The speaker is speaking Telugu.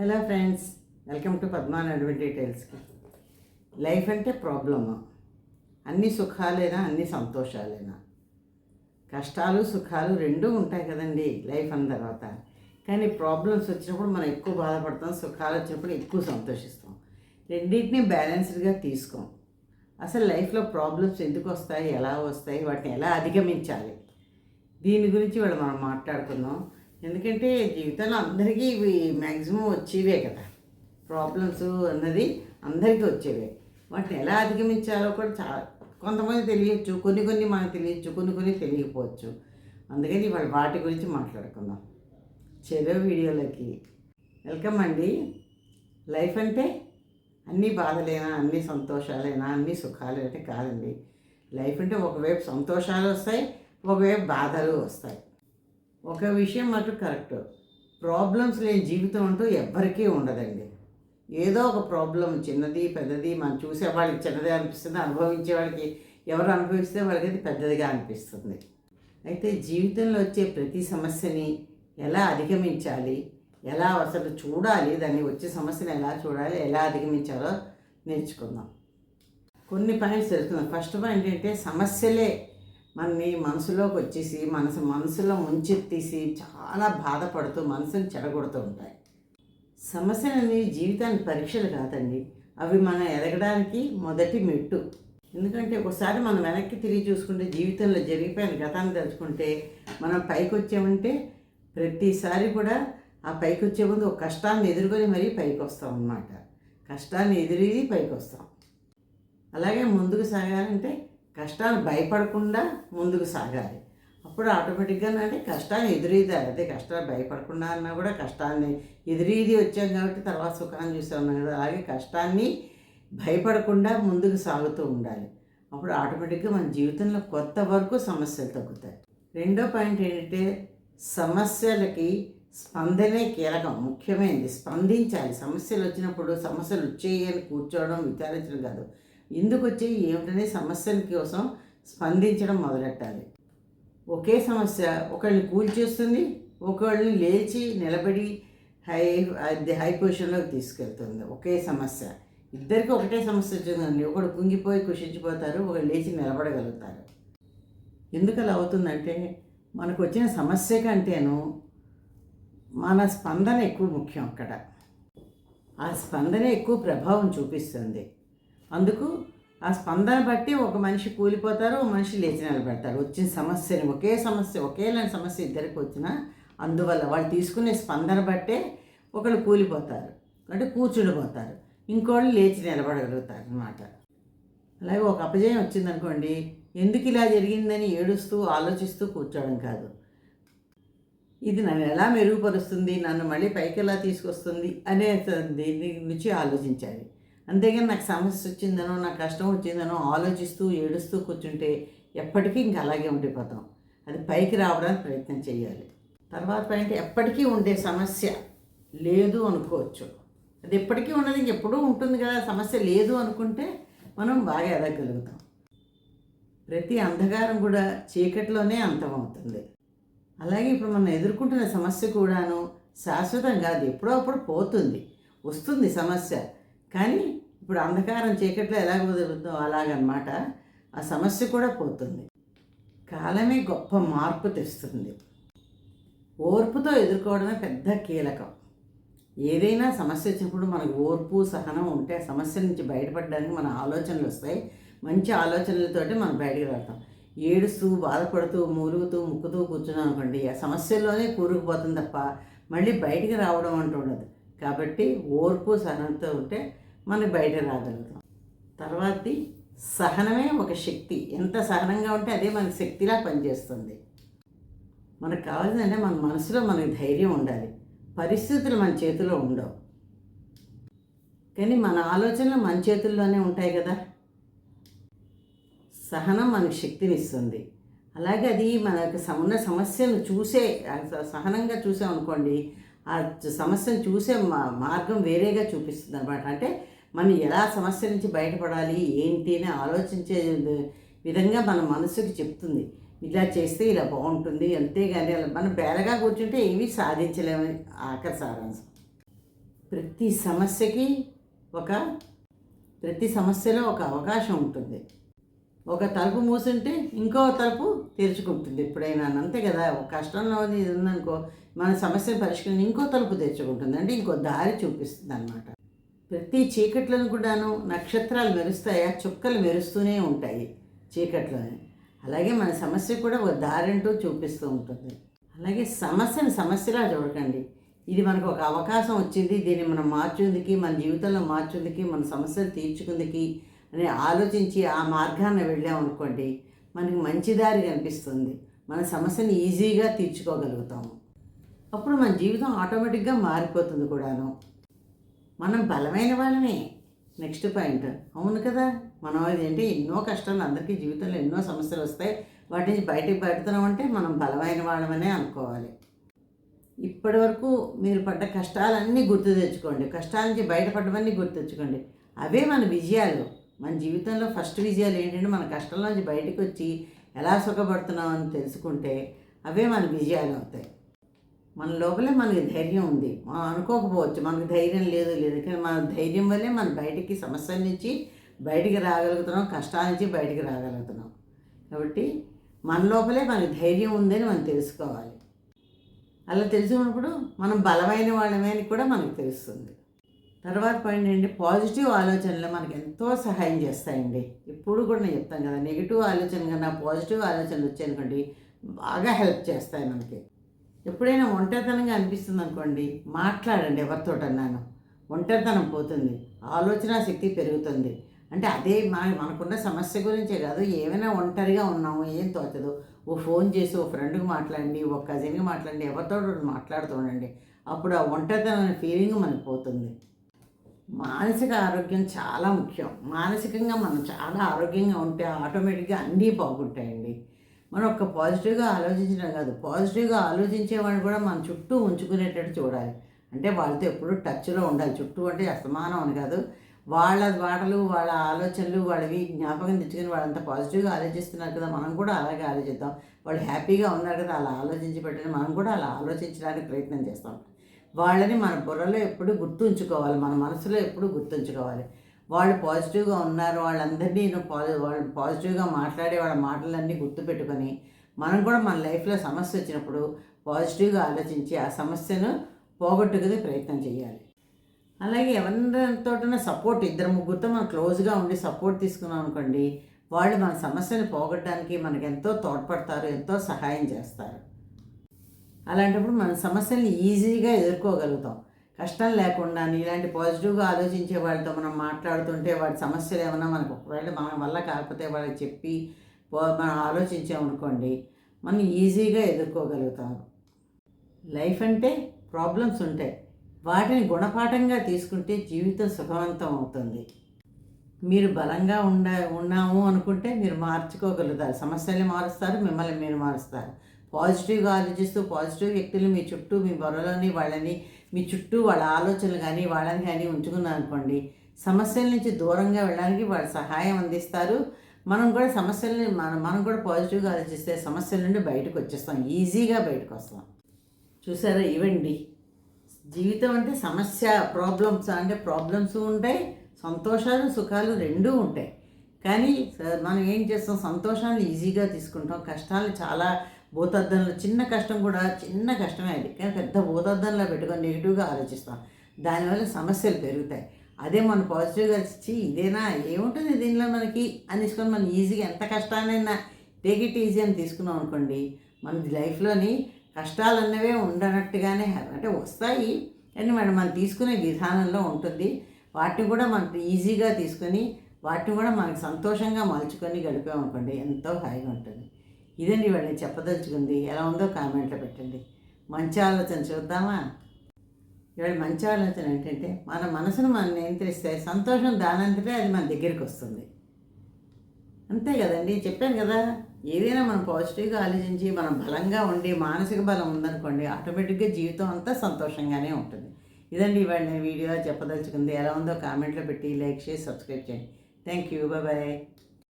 హలో ఫ్రెండ్స్ వెల్కమ్ టు పద్మాన్ నడువెన్ డీటెయిల్స్కి. లైఫ్ అంటే ప్రాబ్లమా? అన్ని సుఖాలేనా అన్ని సంతోషాలేనా? కష్టాలు సుఖాలు రెండూ ఉంటాయి కదండి లైఫ్ అన్న తర్వాత. కానీ ప్రాబ్లమ్స్ వచ్చినప్పుడు మనం ఎక్కువ బాధపడతాం సుఖాలు వచ్చినప్పుడు ఎక్కువ సంతోషిస్తాం. రెండింటినీ బ్యాలెన్స్డ్గా తీసుకోం. అసలు లైఫ్లో ప్రాబ్లమ్స్ ఎందుకు వస్తాయి ఎలా వస్తాయి వాటిని ఎలా అధిగమించాలి? దీని గురించి వాళ్ళు మనం మాట్లాడుకుందాం. ఎందుకంటే జీవితంలో అందరికీ ఇవి మ్యాక్సిమం వచ్చేవే కదా. ప్రాబ్లమ్స్ అన్నది అందరికీ వచ్చేవే. వాటిని ఎలా అధిగమించాలో కూడా చాలా కొంతమంది తెలియచ్చు కొన్ని కొన్ని మనకు తెలియచ్చు కొన్ని కొన్ని తెలియకపోవచ్చు. అందుకని ఇవాళ వాటి గురించి మాట్లాడుకుందాం. చెరో వీడియోలకి వెల్కమ్ అండి. లైఫ్ అంటే అన్ని బాధలేనా అన్ని సంతోషాలేనా అన్నీ సుఖాలు అంటే కాదండి. లైఫ్ అంటే ఒకవైపు సంతోషాలు వస్తాయి ఒకవైపు బాధలు వస్తాయి. ఒక విషయం మటు కరెక్ట్. ప్రాబ్లమ్స్ లేని జీవితం అంటూ ఎవ్వరికీ ఉండదండి. ఏదో ఒక ప్రాబ్లం చిన్నది పెద్దది మనం చూసే వాళ్ళకి చిన్నదే అనిపిస్తుంది అనుభవించే వాళ్ళకి ఎవరు అనుభవిస్తే వాళ్ళకి అది పెద్దదిగా అనిపిస్తుంది. అయితే జీవితంలో వచ్చే ప్రతి సమస్యని ఎలా అధిగమించాలి ఎలా అసలు చూడాలి దాన్ని వచ్చే సమస్యను ఎలా చూడాలి ఎలా అధిగమించాలో నేర్చుకుందాం. కొన్ని పాయింట్స్ తెలుసుకుందాం. ఫస్ట్ పాయింట్ ఏంటంటే సమస్యలే మనని మనసులోకి వచ్చేసి మనసు మనసులో ముంచెత్తేసి చాలా బాధపడుతూ మనసుని చెడగొడుతూ ఉంటాయి. సమస్యలు అనేవి జీవితానికి పరీక్షలు కాదండి. అవి మనం ఎదగడానికి మొదటి మెట్టు. ఎందుకంటే ఒకసారి మనం వెనక్కి తిరిగి చూసుకుంటే జీవితంలో జరిగిపోయిన గతాన్ని తలుచుకుంటే మనం పైకి వచ్చామంటే ప్రతిసారి కూడా ఆ పైకి వచ్చే ముందు ఒక కష్టాన్ని ఎదుర్కొని మరీ పైకి వస్తాం అన్నమాట. కష్టాన్ని ఎదురీది పైకి వస్తాం అలాగే ముందుకు సాగాలంటే కష్టాలు భయపడకుండా ముందుకు సాగాలి. అప్పుడు ఆటోమేటిక్గా అంటే కష్టాన్ని ఎదురీదాలి అదే కష్టాలు భయపడకుండా అన్నా కూడా కష్టాన్ని ఎదురీది వచ్చాం కాబట్టి తర్వాత సుఖాన్ని చూసాం కదా అలాగే కష్టాన్ని భయపడకుండా ముందుకు సాగుతూ ఉండాలి. అప్పుడు ఆటోమేటిక్గా మన జీవితంలో కొత్త వరకు సమస్యలు తగ్గుతాయి. రెండో పాయింట్ ఏంటంటే సమస్యలకి స్పందనే కీలకం ముఖ్యమైనది. స్పందించాలి. సమస్యలు వచ్చినప్పుడు సమస్యలు వచ్చేయని కూర్చోవడం విచారించడం కాదు. ఎందుకు వచ్చాయి ఏమిటనే సమస్యల కోసం స్పందించడం మొదలెట్టాలి. ఒకే సమస్య ఒకళ్ళని కూల్చేస్తుంది ఒకళ్ళని లేచి నిలబడి హై అది హై పొజిషన్లోకి తీసుకెళ్తుంది. ఒకే సమస్య. ఇద్దరికి ఒకటే సమస్య వచ్చిందండి. ఒకడు కుంగిపోయి కుషించిపోతారు ఒకడు లేచి నిలబడగలుగుతారు. ఎందుకు అలా అవుతుందంటే మనకు వచ్చిన సమస్య కంటేను మన స్పందన ఎక్కువ ముఖ్యం అక్కడ. ఆ స్పందన ఎక్కువ ప్రభావం చూపిస్తుంది. అందుకు ఆ స్పందన బట్టి ఒక మనిషి కూలిపోతారు ఒక మనిషి లేచి నిలబెడతారు. వచ్చిన సమస్యని ఒకే సమస్య ఒకేలాంటి సమస్య ఇద్దరికి వచ్చినా అందువల్ల వాళ్ళు తీసుకునే స్పందన బట్టే ఒకళ్ళు కూలిపోతారు అంటే కూర్చుండిపోతారు. ఇంకోళ్ళు లేచి నిలబడగలుగుతారు అనమాట అలాగే ఒక అపజయం వచ్చిందనుకోండి ఎందుకు ఇలా జరిగిందని ఏడుస్తూ ఆలోచిస్తూ కూర్చోవడం కాదు. ఇది నన్ను ఎలా మెరుగుపరుస్తుంది నన్ను మళ్ళీ పైకి ఎలా తీసుకొస్తుంది అనే దీని నుంచి ఆలోచించాలి. అంతేగాని నాకు సమస్య వచ్చిందనో నాకు కష్టం వచ్చిందనో ఆలోచిస్తూ ఏడుస్తూ కూర్చుంటే ఎప్పటికీ ఇంకా అలాగే ఉండిపోతాం. అది పైకి రావడానికి ప్రయత్నం చేయాలి. తర్వాత పాయింట్ ఎప్పటికీ ఉండే సమస్య లేదు అనుకోవచ్చు. అది ఎప్పటికీ ఉన్నది ఇంకెప్పుడూ ఉంటుంది కదా సమస్య లేదు అనుకుంటే మనం బాగా ఎదగలుగుతాం ప్రతి అంధకారం కూడా చీకటిలోనే అంతమవుతుంది అలాగే ఇప్పుడు మనం ఎదుర్కొంటున్న సమస్య కూడాను శాశ్వతం కాదు ఎప్పుడో అప్పుడు పోతుంది వస్తుంది సమస్య. కానీ ఇప్పుడు అంధకారం చీకట్లో ఎలా కుదురుతుందో అలాగనమాట. ఆ సమస్య కూడా పోతుంది. కాలమే గొప్ప మార్పు తెస్తుంది. ఓర్పుతో ఎదుర్కోవడమే పెద్ద కీలకం. ఏదైనా సమస్య వచ్చినప్పుడు మనకు ఓర్పు సహనం ఉంటే ఆ సమస్య నుంచి బయటపడడానికి మన ఆలోచనలు వస్తాయి. మంచి ఆలోచనలతోటి మనం బయటకు రాతాం ఏడుస్తూ బాధపడుతూ మూలుగుతూ ముక్కుతూ కూర్చున్నాం అనుకోండి ఆ సమస్యల్లోనే కూరుకుపోతుంది తప్ప మళ్ళీ బయటికి రావడం అంటూ ఉండదు. కాబట్టి ఓర్పు సహనంతో ఉంటే మనం బయట రాగలుగుతాం. తర్వాతది సహనమే ఒక శక్తి. ఎంత సహనంగా ఉంటే అదే మన శక్తిలా పనిచేస్తుంది. మనకు కావాల్సిందంటే మన మనసులో మనకి ధైర్యం ఉండాలి. పరిస్థితులు మన చేతిలో ఉండవు. కానీ మన ఆలోచనలు మన చేతుల్లోనే ఉంటాయి కదా. సహనం మనకు శక్తినిస్తుంది అలాగే అది మనకు ఉన్న సమస్యను చూసే సహనంగా చూసామనుకోండి ఆ సమస్యను చూసే మా మార్గం వేరేగా చూపిస్తుంది అనమాట అంటే మనం ఎలా సమస్య నుంచి బయటపడాలి ఏంటి అని ఆలోచించే విధంగా మన మనసుకి చెప్తుంది. ఇలా చేస్తే ఇలా బాగుంటుంది అంతేగాని అలా మనం బేరగా కూర్చుంటే ఏమీ సాధించలేమని ఆఖరి సారాంశం. ప్రతి సమస్యకి ఒక ప్రతి సమస్యలో ఒక అవకాశం ఉంటుంది. ఒక తలుపు మూసుంటే ఇంకో తలుపు తెరుచుకుంటుంది. ఎప్పుడైనా అంతే కదా ఒక కష్టంలో ఇది ఉందనుకో మన సమస్యను పరిష్కరించి ఇంకో తలుపు తెరుచుకుంటుంది. అంటే ఇంకో దారి చూపిస్తుంది అనమాట ప్రతి చీకట్లను కూడాను నక్షత్రాలు మెరుస్తాయా? చుక్కలు మెరుస్తూనే ఉంటాయి చీకట్లోనే. అలాగే మన సమస్య కూడా ఒక దారింటూ చూపిస్తూ ఉంటుంది. అలాగే సమస్యను సమస్యలా చూడకండి. ఇది మనకు ఒక అవకాశం వచ్చింది. దీన్ని మనం మార్చుందికి మన జీవితంలో మార్చుందికి మన సమస్యలు తీర్చుకుందికి అని ఆలోచించి ఆ మార్గాన్ని వెళ్ళామనుకోండి మనకి మంచి దారి కనిపిస్తుంది. మన సమస్యని ఈజీగా తీర్చుకోగలుగుతాము. అప్పుడు మన జీవితం ఆటోమేటిక్గా మారిపోతుంది కూడాను. మనం బలమైన వాళ్ళమే. నెక్స్ట్ పాయింట్ అవును కదా? మనం ఏంటి ఎన్నో కష్టాలు అందరికీ జీవితంలో ఎన్నో సమస్యలు వస్తాయి. వాటి నుంచి బయటకు అంటే మనం బలమైన వాళ్ళమనే అనుకోవాలి. ఇప్పటి వరకు మీరు పడ్డ కష్టాలన్నీ గుర్తు తెచ్చుకోండి. కష్టాల నుంచి బయటపడ్డవన్నీ గుర్తు తెచ్చుకోండి. అవే మన విజయాలు. మన జీవితంలో ఫస్ట్ విజయాలు ఏంటంటే మన కష్టాల నుంచి బయటకు వచ్చి ఎలా సుఖపడుతున్నాం అని తెలుసుకుంటే అవే మన విజయాలు అవుతాయి. మన లోపలే మనకి ధైర్యం ఉంది. మనం అనుకోకపోవచ్చు మనకు ధైర్యం లేదు లేదు. కానీ మన ధైర్యం వల్లే మనం బయటికి సమస్యల నుంచి బయటికి రాగలుగుతున్నాం కష్టాల నుంచి బయటికి రాగలుగుతున్నాం. కాబట్టి మన లోపలే మనకి ధైర్యం ఉందని మనం తెలుసుకోవాలి. అలా తెలుసుకున్నప్పుడు మనం బలమైన వాళ్ళమే అని కూడా మనకు తెలుస్తుంది. తర్వాత పాయింట్ ఏంటి? పాజిటివ్ ఆలోచనలు మనకు ఎంతో సహాయం చేస్తాయండి. ఎప్పుడు కూడా నేను చెప్తాను కదా నెగిటివ్ ఆలోచన కన్నా పాజిటివ్ ఆలోచనలు వచ్చాయనుకోండి బాగా హెల్ప్ చేస్తాయి మనకి. ఎప్పుడైనా ఒంటరితనంగా అనిపిస్తుంది అనుకోండి మాట్లాడండి ఎవరితోటన్నాను. ఒంటరితనం పోతుంది ఆలోచన శక్తి పెరుగుతుంది. అంటే అదే మన మనకున్న సమస్య గురించే కాదు ఏమైనా ఒంటరిగా ఉన్నాము ఏం తోచదు ఓ ఫోన్ చేసి ఓ ఫ్రెండ్కి మాట్లాడండి ఓ కజిన్కి మాట్లాడండి ఎవరితో మాట్లాడుతూ ఉండండి. అప్పుడు ఆ ఒంటరితనం ఫీలింగ్ మనకు పోతుంది. మానసిక ఆరోగ్యం చాలా ముఖ్యం. మానసికంగా మనం చాలా ఆరోగ్యంగా ఉంటే ఆటోమేటిక్గా అన్నీ బాగుంటాయండి. మనం ఒక పాజిటివ్గా ఆలోచించడం కాదు పాజిటివ్గా ఆలోచించేవాడిని కూడా మన చుట్టూ ఉంచుకునేటట్టు చూడాలి. అంటే వాళ్ళతో ఎప్పుడు టచ్లో ఉండాలి. చుట్టూ అంటే అసమానం అని కాదు. వాళ్ళ మాటలు వాళ్ళ ఆలోచనలు వాళ్ళవి జ్ఞాపకం తెచ్చుకొని వాళ్ళంతా పాజిటివ్గా ఆలోచిస్తున్నారు కదా మనం కూడా అలాగే ఆలోచిద్దాం. వాళ్ళు హ్యాపీగా ఉన్నారు కదా అలా ఆలోచించి పెట్టిన మనం కూడా అలా ఆలోచించడానికి ప్రయత్నం చేస్తాం. వాళ్ళని మన బుర్రలో ఎప్పుడు గుర్తుంచుకోవాలి. మన మనసులో ఎప్పుడు గుర్తుంచుకోవాలి. వాళ్ళు పాజిటివ్గా ఉన్నారు వాళ్ళందరినీ పాజి వాళ్ళు పాజిటివ్గా మాట్లాడే వాళ్ళ మాటలన్నీ గుర్తుపెట్టుకొని మనం కూడా మన లైఫ్లో సమస్య వచ్చినప్పుడు పాజిటివ్గా ఆలోచించి ఆ సమస్యను పోగొట్టుకునే ప్రయత్నం చేయాలి. అలాగే ఎవరితోటైనా సపోర్ట్ ఇద్దరు ముగ్గురితో మనం క్లోజ్గా ఉండి సపోర్ట్ తీసుకున్నాం అనుకోండి వాళ్ళు మన సమస్యను పోగొట్టడానికి మనకు ఎంతో తోడ్పడతారు ఎంతో సహాయం చేస్తారు. అలాంటప్పుడు మన సమస్యల్ని ఈజీగా ఎదుర్కోగలుగుతాం. కష్టం లేకుండా ఇలాంటి పాజిటివ్గా ఆలోచించే వాళ్ళతో మనం మాట్లాడుతుంటే వాడి సమస్యలు ఏమైనా మనకు ఒకవేళ మన వల్ల కాకపోతే వాళ్ళకి చెప్పి మనం ఆలోచించామనుకోండి మనం ఈజీగా ఎదుర్కోగలుగుతాము లైఫ్ అంటే ప్రాబ్లమ్స్ ఉంటాయి. వాటిని గుణపాఠంగా తీసుకుంటే జీవితం సుఖవంతం అవుతుంది. మీరు బలంగా ఉండ ఉన్నాము అనుకుంటే మీరు మార్చుకోగలుగుతారు. సమస్యల్ని మారుస్తారు మిమ్మల్ని మీరు మారుస్తారు. పాజిటివ్గా ఆలోచిస్తూ పాజిటివ్ వ్యక్తులు మీ చుట్టూ మీ బొరలోని వాళ్ళని మీ చుట్టూ వాళ్ళ ఆలోచనలు కానీ వాళ్ళని కానీ ఉంచుకున్నారు అనుకోండి సమస్యల నుంచి దూరంగా వెళ్ళడానికి వాళ్ళు సహాయం అందిస్తారు. మనం కూడా సమస్యల్ని మనం మనం కూడా పాజిటివ్గా ఆలోచిస్తే సమస్యల నుండి బయటకు వచ్చేస్తాం. ఈజీగా బయటకు వస్తాం. చూసారా? ఇవండి. జీవితం అంటే సమస్య ప్రాబ్లమ్స్ అంటే ప్రాబ్లమ్స్ ఉంటాయి సంతోషాలు సుఖాలు రెండూ ఉంటాయి. కానీ మనం ఏం చేస్తాం? సంతోషాన్ని ఈజీగా తీసుకుంటాం. కష్టాలు చాలా భూతద్దంలో చిన్న కష్టం కూడా చిన్న కష్టమే అది. కానీ పెద్ద భూతద్దంలో పెట్టుకొని నెగిటివ్గా ఆలోచిస్తాం. దానివల్ల సమస్యలు పెరుగుతాయి. అదే మనం పాజిటివ్గా ఇచ్చి ఇదేనా? ఏముంటుంది దీనిలో మనకి? అనేసుకొని మనం ఈజీగా ఎంత కష్టాన్నైనా టేక్ ఇట్ ఈజీ అని తీసుకున్నాం అనుకోండి మన లైఫ్లోని కష్టాలు అన్నవే ఉండనట్టుగానే అంటే వస్తాయి కానీ మనం మనం తీసుకునే విధానంలో ఉంటుంది. వాటిని కూడా మనం ఈజీగా తీసుకొని వాటిని కూడా మనకు సంతోషంగా మలుచుకొని గడిపామనుకోండి ఎంతో హాయిగా ఉంటుంది. ఇదండి ఇవాళ చెప్పదలుచుకుంది. ఎలా ఉందో కామెంట్లో పెట్టండి. మంచి ఆలోచన చూద్దామా? ఇవాళ మంచి ఆలోచన ఏంటంటే మన మనసును మనం నియంత్రిస్తే సంతోషం దానంతటే అది మన దగ్గరికి వస్తుంది. అంతే కదండి. చెప్పాను కదా ఏదైనా మనం పాజిటివ్గా ఆలోచించి మనం బలంగా ఉండి మానసిక బలం ఉందనుకోండి ఆటోమేటిక్గా జీవితం అంతా సంతోషంగానే ఉంటుంది. ఇదండి ఇవాళ నేను వీడియో చెప్పదలుచుకుంది. ఎలా ఉందో కామెంట్లో పెట్టి లైక్ చేసి సబ్స్క్రైబ్ చేయండి. Thank you. బాయ్.